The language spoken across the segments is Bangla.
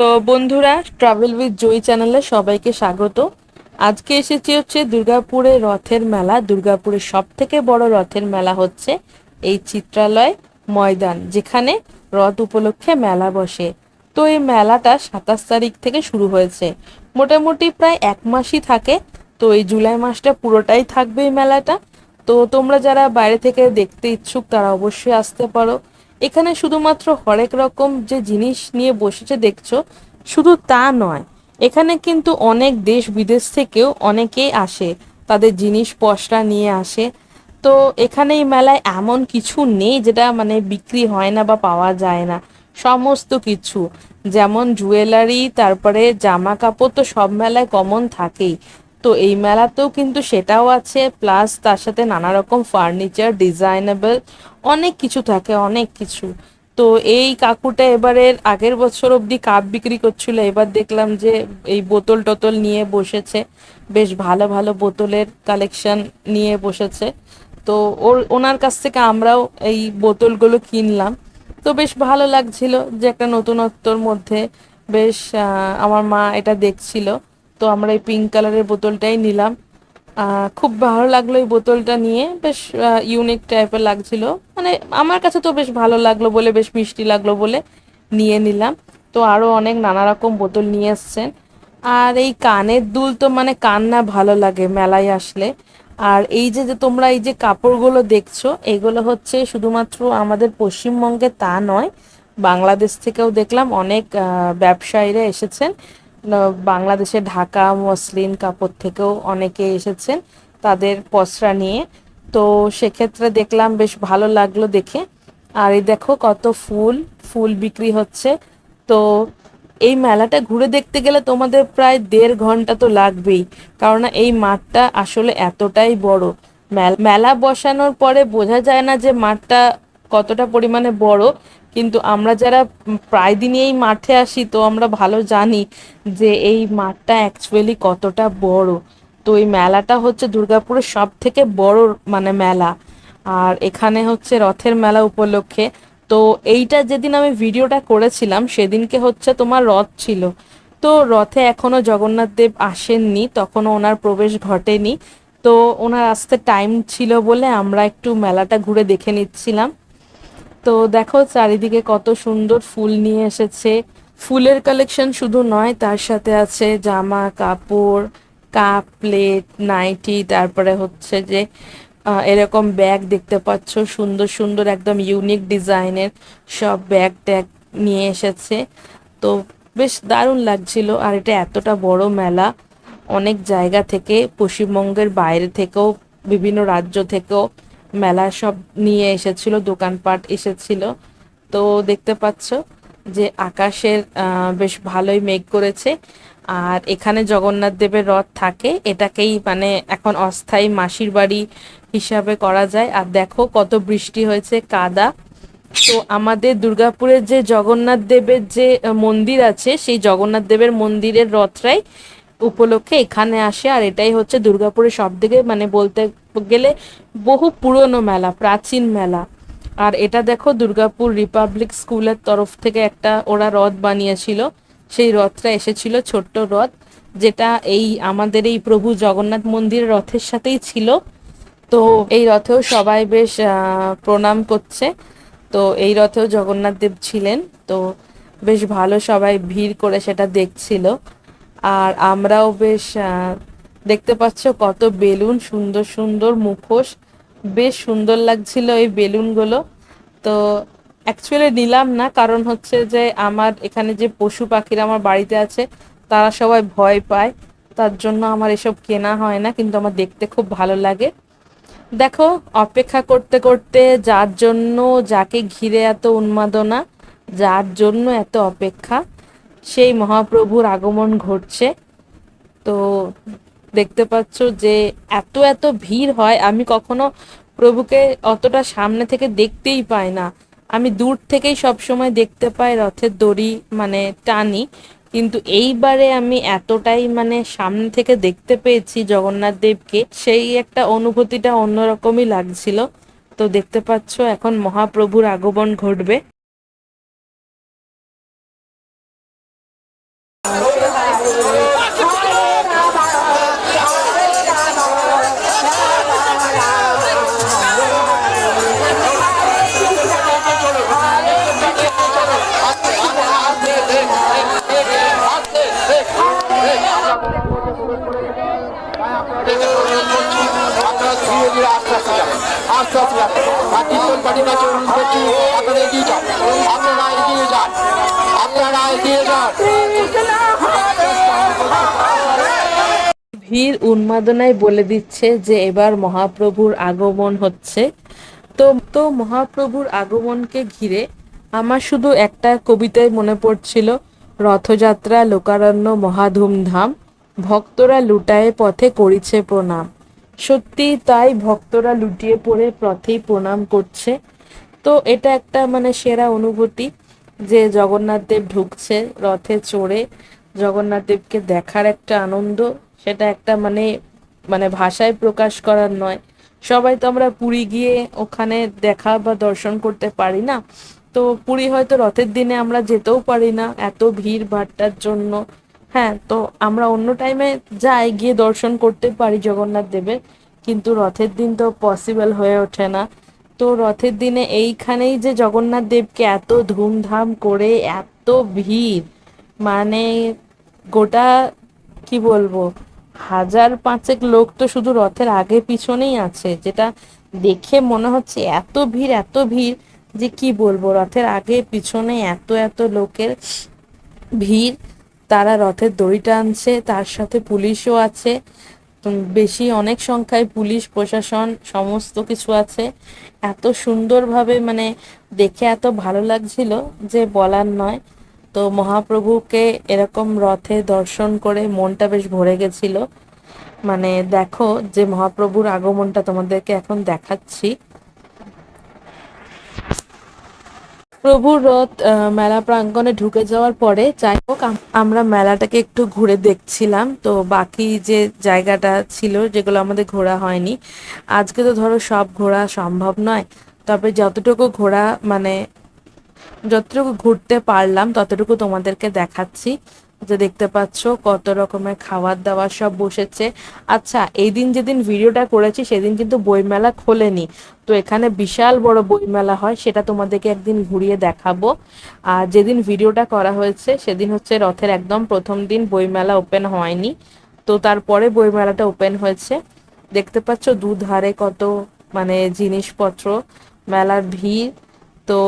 তো বন্ধুরা ট্রাভেল উইথ জয়ী চ্যানেলে সবাইকে স্বাগত। আজকে এসেছি হচ্ছে দুর্গাপুরে রথের মেলা। দুর্গাপুরের সব থেকে বড় রথের মেলা হচ্ছে এই চিত্রালয় ময়দান, যেখানে রথ উপলক্ষে মেলা বসে। তো এই মেলাটা সাতাশ তারিখ থেকে শুরু হয়েছে। মোটামুটি প্রায় এক মাসই থাকে, তো এই জুলাই মাসটা পুরোটাই থাকবে এই মেলাটা। তো তোমরা যারা বাইরে থেকে দেখতে ইচ্ছুক, তারা অবশ্যই আসতে পারো। এখানে শুধুমাত্র হরেক রকম যে জিনিস নিয়ে বসেছে দেখছ, শুধু তা নয়। এখানে কিন্তু অনেক দেশ বিদেশ থেকেও অনেকেই আসে, তাদের জিনিস পশরা নিয়ে আসে। তো এখানে এই মেলায় এমন কিছু নেই যেটা মানে বিক্রি হয় না বা পাওয়া যায় না। সমস্ত কিছু, যেমন জুয়েলারি তারপরে জামা কাপড় তো সব মেলায় কমন থাকেই। তো এই মেলাতেও কিন্তু সেটাও আছে প্লাস তার সাথে নানা রকম ফার্নিচার ডিজাইনেবল অনেক কিছু থাকে, অনেক কিছু। তো এই কাকুটা এবারের আগের বছর অবধি কাপ বিক্রি করছিল, এবার দেখলাম যে এই বোতল টোতল নিয়ে বসেছে, বেশ ভালো ভালো বোতলের কালেকশন নিয়ে বসেছে। তো ওর, ওনার কাছ থেকে আমরাও এই বোতলগুলো কিনলাম। তো বেশ ভালো লাগছিল যে একটা নতুনত্বর মধ্যে বেশ আমার মা এটা দেখছিল। তো আমরা এই পিঙ্ক কালারের বোতলটাই নিলাম। খুব ভালো লাগল এই বোতলটা নিয়ে। বেশ ইউনিক টাইপের লাগছিল। মানে আমার কাছে তো বেশ ভালো লাগল বলে, বেশ মিষ্টি লাগল বলে নিয়ে নিলাম। তো আরও অনেক নানা রকম বোতল নিয়ে এসছেন। আর এই কানের দুল তো মানে কান না ভালো লাগে মেলায় আসলে। আর এই যে যে তোমরা এই যে কাপড়গুলো দেখছ, এগুলো হচ্ছে শুধুমাত্র আমাদের পশ্চিমবঙ্গে তা নয়, বাংলাদেশ থেকেও দেখলাম অনেক ব্যবসায়ীরা এসেছেন। বাংলাদেশে ঢাকা মসলিন কাপড় থেকেও অনেকে এসেছেন তাদের পসরা নিয়ে। তো সেক্ষেত্রে দেখলাম বেশ ভালো লাগল দেখে। আর এই দেখো কত ফুল ফুল বিক্রি হচ্ছে। তো এই মেলাটা ঘুরে দেখতে গেলে তোমাদের প্রায় দেড় ঘণ্টা তো লাগবেই কারণ এই মাঠটা আসলে এতটাই বড়। মেল- বসানোর পরে বোঝা যায় না যে মাঠটা কতটা পরিমাণে বড়। কিন্তু আমরা যারা প্রায় দিনই এই মাঠে আসি, তো আমরা ভালো জানি যে এই মাঠটা অ্যাকচুয়ালি কতটা বড়। তো এই মেলাটা হচ্ছে দুর্গাপুরের সব থেকে বড় মানে মেলা। আর এখানে হচ্ছে রথের মেলা উপলক্ষে। তো এইটা যেদিন আমি ভিডিওটা করেছিলাম, সেদিনকে হচ্ছে তোমার রথ ছিল। তো রথে এখনও জগন্নাথ দেব আসেননি, তখনও ওনার প্রবেশ ঘটেনি। তো ওনার আসতে টাইম ছিল বলে আমরা একটু মেলাটা ঘুরে দেখে নিচ্ছিলাম। তো দেখো চারিদিকে কত সুন্দর ফুল নিয়ে এসেছে। ফুলের কালেকশন শুধু নয়, তার সাথে আছে জামা, কাপড় কাপ প্লেট নাইটি তারপরে হচ্ছে যে এরকম ব্যাগ দেখতে পাচ্ছ। সুন্দর সুন্দর একদম ইউনিক ডিজাইনের সব ব্যাগ ট্যাগ নিয়ে এসেছে। তো বেশ দারুণ লাগছিল। আর এটা এতটা বড় মেলা। অনেক জায়গা থেকে, পশ্চিমবঙ্গের বাইরে থেকেও, বিভিন্ন রাজ্য থেকেও মেলা সব নিয়ে এসেছিল, দোকানপাট এসেছিল। তো দেখতে পাচ্ছ যে আকাশের বেশ ভালোই মেঘ করেছে। আর এখানে জগন্নাথ দেবের রথ থাকে। এটাকেই মানে এখন অস্থায়ী মাসির বাড়ি হিসাবে করা যায়। আর দেখো কত বৃষ্টি হয়েছে, কাদা। তো আমাদের দুর্গাপুরের যে জগন্নাথ দেবের যে মন্দির আছে, সেই জগন্নাথ দেবের মন্দিরের রথটাই উপলক্ষে এখানে আসে আর এটাই হচ্ছে দুর্গাপুরের সব থেকে মানে বলতে গেলে বহু পুরনো মেলা প্রাচীন মেলা। আর এটা দেখো দুর্গাপুর রিপাবলিক স্কুলের তরফ থেকে একটা ওরা রথ বানিয়েছিল। সেই রথটা এসেছিল ছোট্ট রথ যেটা এই আমাদের এই প্রভু জগন্নাথ মন্দিরের রথের সাথেই ছিল। তো এই রথেও সবাই বেশ প্রণাম করছে। তো এই রথেও জগন্নাথ দেব ছিলেন। তো বেশ ভালো সবাই ভিড় করে সেটা দেখছিল। আর আমরাও বেশ দেখতে পাচ্ছ কত বেলুন, সুন্দর সুন্দর মুখোশ। বেশ সুন্দর লাগছিল এই বেলুনগুলো। তো অ্যাকচুয়ালি নিলাম না, কারণ হচ্ছে যে আমার এখানে যে পশু পাখিরা আমার বাড়িতে আছে, তারা সবাই ভয় পায়। তার জন্য আমার এসব কেনা হয় না, কিন্তু আমার দেখতে খুব ভালো লাগে। দেখো, অপেক্ষা করতে করতে যার জন্য যাকে ঘিরে এত উন্মাদনা, যার জন্য এত অপেক্ষা সেই মহাপ্রভুর আগমন ঘটছে। তো দেখতে পাচ্ছ যে এত এত ভিড় হয়, আমি কখনো প্রভুকে অতটা সামনে থেকে দেখতেই পাই না। আমি দূর থেকেই সব সময় দেখতে পাই রথের দড়ি মানে টানি, কিন্তু এইবারে আমি এতটাই মানে সামনে থেকে দেখতে পেয়েছি জগন্নাথ দেবকে, সেই একটা অনুভূতিটা অন্যরকমই লাগছিল। তো দেখতে পাচ্ছ এখন মহাপ্রভুর আগমন ঘটবে। এগিয়ে যান। ভিড় উন্মাদনায় বলে দিচ্ছে যে এবার মহাপ্রভুর আগমন হচ্ছে। তো তো মহাপ্রভুর আগমনকে ঘিরে আমার শুধু একটা কবিতায় মনে পড়ছিল, রথযাত্রা, লোকারণ্য, মহাধুমধাম। ভক্তরা লুটায়ে পথে করিছে প্রণাম। সত্যি তাই ভক্তরা লুটিয়ে পড়ে পথেই প্রণাম করছে। তো এটা একটা মানে সেরা অনুভূতি যে জগন্নাথ দেব ঢুকছে রথে চড়ে। জগন্নাথ দেবকে দেখার একটা আনন্দ, সেটা একটা মানে মানে ভাষায় প্রকাশ করার নয়। সবাই তো আমরা পুরী গিয়ে ওখানে দেখা বা দর্শন করতে পারি না। তো পুরী হয়তো রথের দিনে আমরা যেতেও পারি না, এত ভিড় ভাট্টার জন্য। হ্যাঁ তো আমরা অন্য টাইমে যাই, গিয়ে দর্শন করতে পারি জগন্নাথ দেবের। কিন্তু রথের দিন তো পসিবল হয়ে ওঠে না। তো রথের দিনে এইখানেই যে জগন্নাথ দেবকে এত ধুমধাম করে, এত ভিড় মানে গোটা, কি বলব, হাজার পাঁচেক লোক তো শুধু রথের আগে পিছনেই আছে, যেটা দেখে মনে হচ্ছে এত ভিড় এত ভিড়, যে কি বলব, রথের আগে পিছনে এত এত লোকের ভিড়। তারা রথের দড়ি টানছে তার সাথে পুলিশও আছে। বেশি অনেক সংখ্যায় পুলিশ, প্রশাসন, সমস্ত কিছু আছে। এত সুন্দরভাবে মানে দেখে এত ভালো লাগছিল যে বলার নয়। তো মহাপ্রভুকে এরকম রথে দর্শন করে মনটা বেশ ভরে গেছিল। মানে দেখো যে মহাপ্রভুর আগমনটা তোমাদেরকে এখন দেখাচ্ছি। প্রভুর রথ মেলা প্রাঙ্গণে ঢুকে যাওয়ার পরে যাই হোক আমরা মেলাটাকে একটু ঘুরে দেখছিলাম। তো বাকি যে জায়গাটা ছিল, যেগুলো আমাদের ঘোরা হয়নি, আজকে তো ধরো সব ঘোরা সম্ভব নয়। তবে যতটুকু ঘোরা মানে যতটুকু ঘুরতে পারলাম, ততটুকু তোমাদেরকে দেখাচ্ছি। যে দেখতে পাচ্ছ কত রকমের খাবার দাবার সব বসেছে। আচ্ছা এই দিন যেদিন ভিডিওটা করেছি সেদিন কিন্তু বইমেলা খোলেনি। তো এখানে বিশাল বড় বইমেলা হয়, সেটা তোমাদেরকে একদিন ঘুরিয়ে দেখাবো। আর যেদিন ভিডিওটা করা হয়েছে সেদিন হচ্ছে রথের একদম প্রথম দিন বইমেলা ওপেন হয়নি। তো তারপরে বইমেলাটা ওপেন হয়েছে। দেখতে পাচ্ছ দুধারে কত মানে জিনিসপত্র, মেলার ভিড়। তো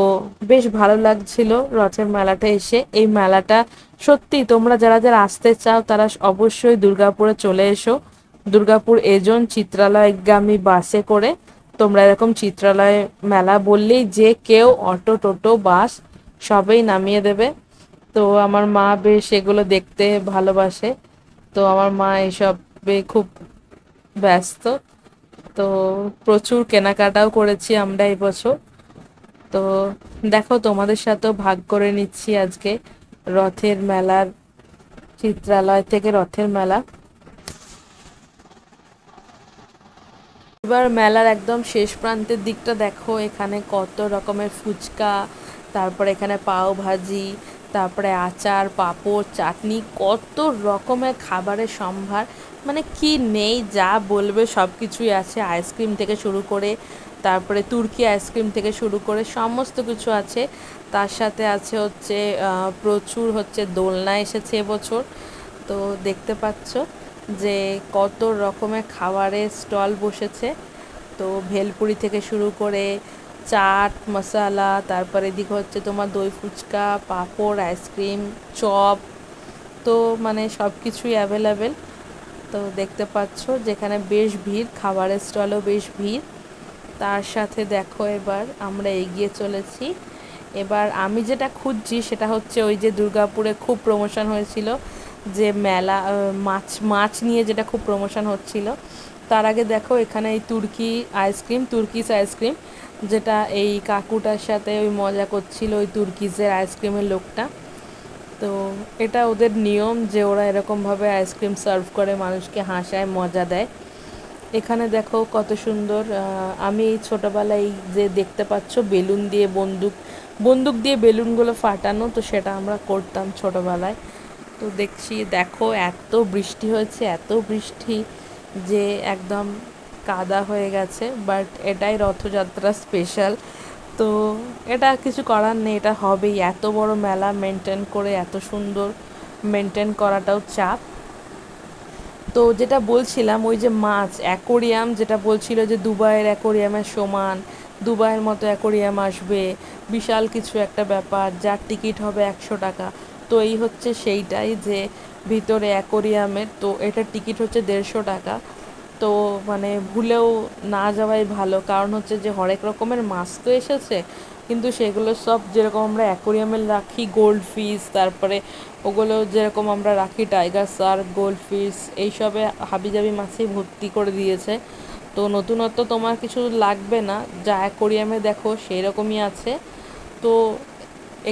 বেশ ভালো লাগছিল রথের মেলাটা এসে। এই মেলাটা সত্যি তোমরা যারা যারা আসতে চাও, তারা অবশ্যই দুর্গাপুরে চলে এসো। দুর্গাপুর এজন চিত্রালয়গামী বাসে করে তোমরা এরকম চিত্রালয় মেলা বললেই যে কেউ অটো, টোটো, বাস সবেই নামিয়ে দেবে। তো আমার মা বেশ এগুলো দেখতে ভালোবাসে। তো আমার মা এসবে খুব ব্যস্ত। তো প্রচুর কেনাকাটাও করেছি আমরা এবছর তো দেখো, তোমাদের সাথেও ভাগ করে নিচ্ছি আজকে রথের মেলার চিত্রালয় থেকে রথের মেলা। এবার মেলার একদম শেষ প্রান্তের দিকটা দেখো, এখানে কত রকমের ফুচকা, তারপরে এখানে পাও ভাজি, তারপরে আচার, পাঁপড়, চাটনি, কত রকমের খাবারের সম্ভার। মানে কি নেই, যা বলবে সব কিছুই আছে। আইসক্রিম থেকে শুরু করে তারপরে তুর্কি আইসক্রিম থেকে শুরু করে সমস্ত কিছু আছে। তার সাথে আছে হচ্ছে প্রচুর হচ্ছে দোলনা এসেছে এবছর। তো দেখতে পাচ্ছ যে কত রকমের খাবারের স্টল বসেছে। তো ভেলপুরি থেকে শুরু করে চাট, মশলা, তারপরে এদিকে হচ্ছে তোমার দই ফুচকা, পাঁপড় আইসক্রিম চপ। তো মানে সব কিছুই অ্যাভেলেবেল তো দেখতে পাচ্ছ যেখানে বেশ ভিড়, খাবারের স্টলও বেশ ভিড়। তার সাথে দেখো এবার, আমরা এগিয়ে চলেছি। এবার আমি যেটা খুঁজছি সেটা হচ্ছে ওই যে দুর্গাপুরে খুব প্রমোশন হয়েছিল, যে মেলা মাছ মাছ নিয়ে যেটা খুব প্রমোশন হচ্ছিল। তার আগে দেখো এখানে এই তুর্কি আইসক্রিম তুর্কিস আইসক্রিম যেটা এই কাকুটার সাথে ওই মজা করছিল ওই তুর্কিসের আইসক্রিমের লোকটা। তো এটা ওদের নিয়ম যে ওরা এরকমভাবে আইসক্রিম সার্ভ করে, মানুষকে হাসায়, মজা দেয়। এখানে দেখো কত সুন্দর আমি ছোটবেলায় যে দেখতে পাচ্ছ, বেলুন দিয়ে বন্দুক বন্দুক দিয়ে বেলুনগুলো ফাটানো, তো সেটা আমরা করতাম ছোটোবেলায়। তো দেখছি, দেখো এত বৃষ্টি হয়েছে, এত বৃষ্টি যে একদম কাদা হয়ে গেছে বাট এটাই রথযাত্রা স্পেশাল তো এটা কিছু করার নেই, এটা হবেই। এত বড় মেলা মেনটেন করে, এত সুন্দর মেনটেন করাটাও চাপ। তো যেটা বলছিলাম, ওই যে মাছ, অ্যাকোরিয়াম যেটা বলছিল যে দুবাইয়ের অ্যাকোরিয়ামের সমান, দুবাইয়ের মতো অ্যাকোরিয়াম আসবে, বিশাল কিছু একটা ব্যাপার, যার টিকিট হবে একশো টাকা। তো এই হচ্ছে সেইটাই যে ভিতরে অ্যাকোরিয়ামের, তো এটার টিকিট হচ্ছে দেড়শো টাকা। তো মানে ভুলেও না যাওয়াই ভালো, কারণ হচ্ছে যে হরেক রকমের মাছ তো এসেছে। কিন্তু সেগুলো সব যেরকম আমরা অ্যাকোরিয়ামে রাখি গোল্ড ফিশ তারপরে ওগুলো যেরকম আমরা রাখি টাইগার শার্ক গোল্ড ফিশ এইসবে হাবিজাবি মাছে ভর্তি করে দিয়েছে। তো নতুনত্ব তোমার কিছু লাগবে না, যা অ্যাকোরিয়ামে দেখো সেই রকমই আছে। তো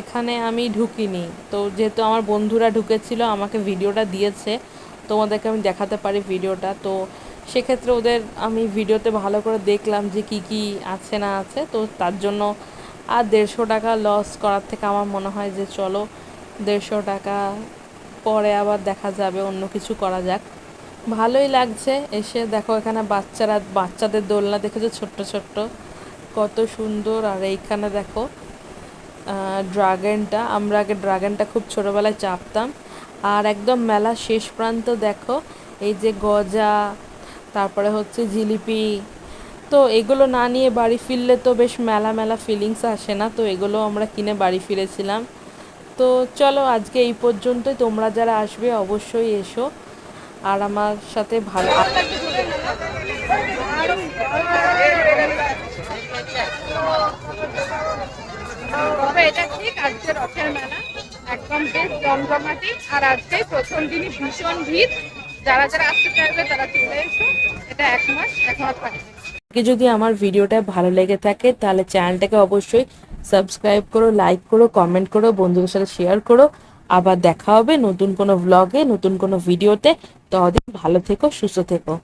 এখানে আমি ঢুকিনি। তো যেহেতু আমার বন্ধুরা ঢুকেছিল, আমাকে ভিডিওটা দিয়েছে, তোমাদেরকে আমি দেখাতে পারি ভিডিওটা। তো সেক্ষেত্রে ওদের আমি ভিডিওতে ভালো করে দেখলাম যে কি কি আছে না আছে। তো তার জন্য আর দেড়শো টাকা লস করার থেকে আমার মনে হয় যে চলো, দেড়শো টাকা পরে আবার দেখা যাবে, অন্য কিছু করা যাক। ভালোই লাগছে, এসে দেখো এখানে বাচ্চারা, বাচ্চাদের দোলনা দেখেছ? ছোট্ট ছোট্ট। কত সুন্দর, আর এইখানে দেখো ড্রাগনটা আমরা আগে ড্রাগনটা খুব ছোটোবেলায় চাপতাম। আর একদম মেলা শেষ প্রান্ত দেখো, এই যে গজা, তারপরে হচ্ছে জিলিপি তো এগুলো না নিয়ে বাড়ি ফিরলে তো বেশ মেলা মেলা ফিলিংস আসে না, তো এগুলো আমরা কিনে বাড়ি ফিরেছিলাম। তো চলো আজকে এই পর্যন্তই, তোমরা যারা আসবে অবশ্যই এসো। আর আমার সাথে ভালো আর আজকে প্রথম দিনই ভীষণ ভিড়। যারা যারা আসতে চাইবে তারা চলে এসো, এটা এক মাস এক মাস যদি আমার ভিডিওটা ভালো লেগে থাকে, তাহলে চ্যানেলটাকে অবশ্যই সাবস্ক্রাইব করো, লাইক করো, কমেন্ট করো, বন্ধুদের সাথে শেয়ার করো। আবার দেখা হবে নতুন কোনো ব্লগে নতুন কোনো ভিডিওতে। ততদিন ভালো থেকো, সুস্থ থেকো।